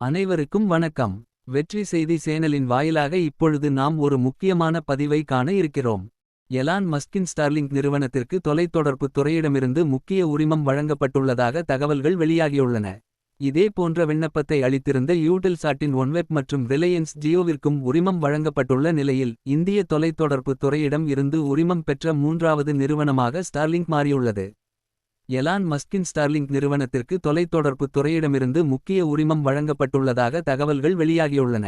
அனைவருக்கும் வணக்கம் வெற்றி செய்தி சேனலின் வாயிலாக இப்பொழுது நாம் ஒரு முக்கியமான பதிவை காண இருக்கிறோம் எலான் மஸ்கின் ஸ்டார்லிங்க் நிறுவனத்திற்கு தொலைத்தொடர்புத் துறையிடமிருந்து முக்கிய உரிமம் வழங்கப்பட்டுள்ளதாக தகவல்கள் வெளியாகியுள்ளன. இதே போன்ற விண்ணப்பத்தை அளித்திருந்த யூடெல்சாட்டின் ஒன்வெப் மற்றும் ரிலையன்ஸ் ஜியோவிற்கும் உரிமம் வழங்கப்பட்டுள்ள நிலையில் இந்திய தொலைத்தொடர்புத் துறையிடம் இருந்து உரிமம் பெற்ற மூன்றாவது நிறுவனமாக ஸ்டார்லிங்க் மாறியுள்ளது. எலான் மஸ்கின் ஸ்டார்லிங்க் நிறுவனத்திற்கு தொலைத்தொடர்புத் துறையிடமிருந்து முக்கிய உரிமம் வழங்கப்பட்டுள்ளதாக தகவல்கள் வெளியாகியுள்ளன.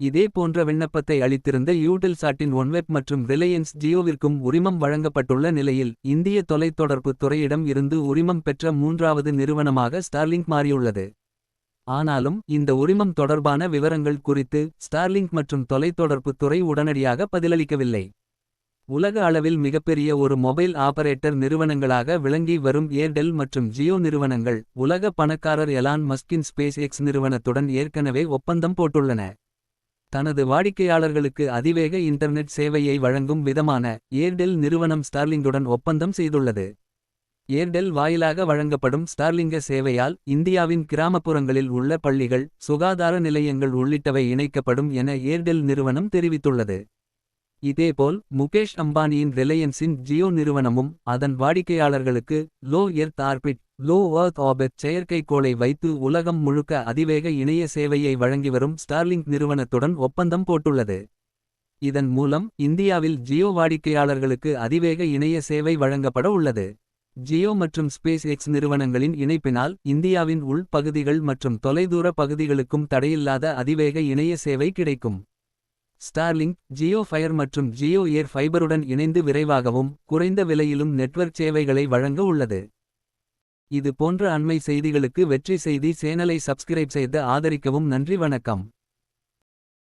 இதே போன்ற விண்ணப்பத்தை அளித்திருந்த யூடெல்சாட்டின் ஒன்வெப் மற்றும் ரிலையன்ஸ் ஜியோவிற்கும் உரிமம் வழங்கப்பட்டுள்ள நிலையில் இந்திய தொலைத்தொடர்புத் துறையிடம் இருந்து உரிமம் பெற்ற மூன்றாவது நிறுவனமாக ஸ்டார்லிங்க் மாறியுள்ளது. ஆனாலும் இந்த உரிமம் தொடர்பான விவரங்கள் குறித்து ஸ்டார்லிங்க் மற்றும் தொலைத்தொடர்புத் துறை உடனடியாக பதிலளிக்கவில்லை. உலக அளவில் மிகப்பெரிய ஒரு மொபைல் ஆபரேட்டர் நிறுவனங்களாக விளங்கி வரும் ஏர்டெல் மற்றும் ஜியோ நிறுவனங்கள் உலக பணக்காரர் எலான் மஸ்கின் ஸ்பேஸ் எக்ஸ் நிறுவனத்துடன் ஏற்கனவே ஒப்பந்தம் போட்டுள்ளன. தனது வாடிக்கையாளர்களுக்கு அதிவேக இன்டர்நெட் சேவையை வழங்கும் விதமான ஏர்டெல் நிறுவனம் ஸ்டார்லிங்குடன் ஒப்பந்தம் செய்துள்ளது. ஏர்டெல் வாயிலாக வழங்கப்படும் ஸ்டார்லிங்க சேவையால் இந்தியாவின் கிராமப்புறங்களில் உள்ள பள்ளிகள் சுகாதார நிலையங்கள் உள்ளிட்டவை இணைக்கப்படும் என ஏர்டெல் நிறுவனம் தெரிவித்துள்ளது. இதேபோல் முகேஷ் அம்பானியின் ரிலையன்ஸின் ஜியோ நிறுவனமும் அதன் வாடிக்கையாளர்களுக்கு low earth orbit low earth orbit செயற்கைக்கோளை வைத்து உலகம் முழுக்க அதிவேக இணைய சேவையை வழங்கிவரும் ஸ்டார்லிங்க் நிறுவனத்துடன் ஒப்பந்தம் போட்டுள்ளது. இதன் மூலம் இந்தியாவில் ஜியோ வாடிக்கையாளர்களுக்கு அதிவேக இணைய சேவை வழங்கப்பட உள்ளது. ஜியோ மற்றும் ஸ்பேஸ் எக்ஸ் நிறுவனங்களின் இணைப்பினால் இந்தியாவின் உள் பகுதிகள் மற்றும் தொலைதூர பகுதிகளுக்கும் தடையில்லாத அதிவேக இணைய சேவை கிடைக்கும். ஸ்டார்லிங் ஜியோ ஃபயர் மற்றும் ஜியோ ஏர் ஃபைபருடன் இணைந்து விரைவாகவும் குறைந்த விலையிலும் நெட்வொர்க் சேவைகளை வழங்க உள்ளது. இது போன்ற அண்மை செய்திகளுக்கு வெற்றி செய்தி சேனலை சப்ஸ்கிரைப் செய்து ஆதரிக்கவும் நன்றி வணக்கம்.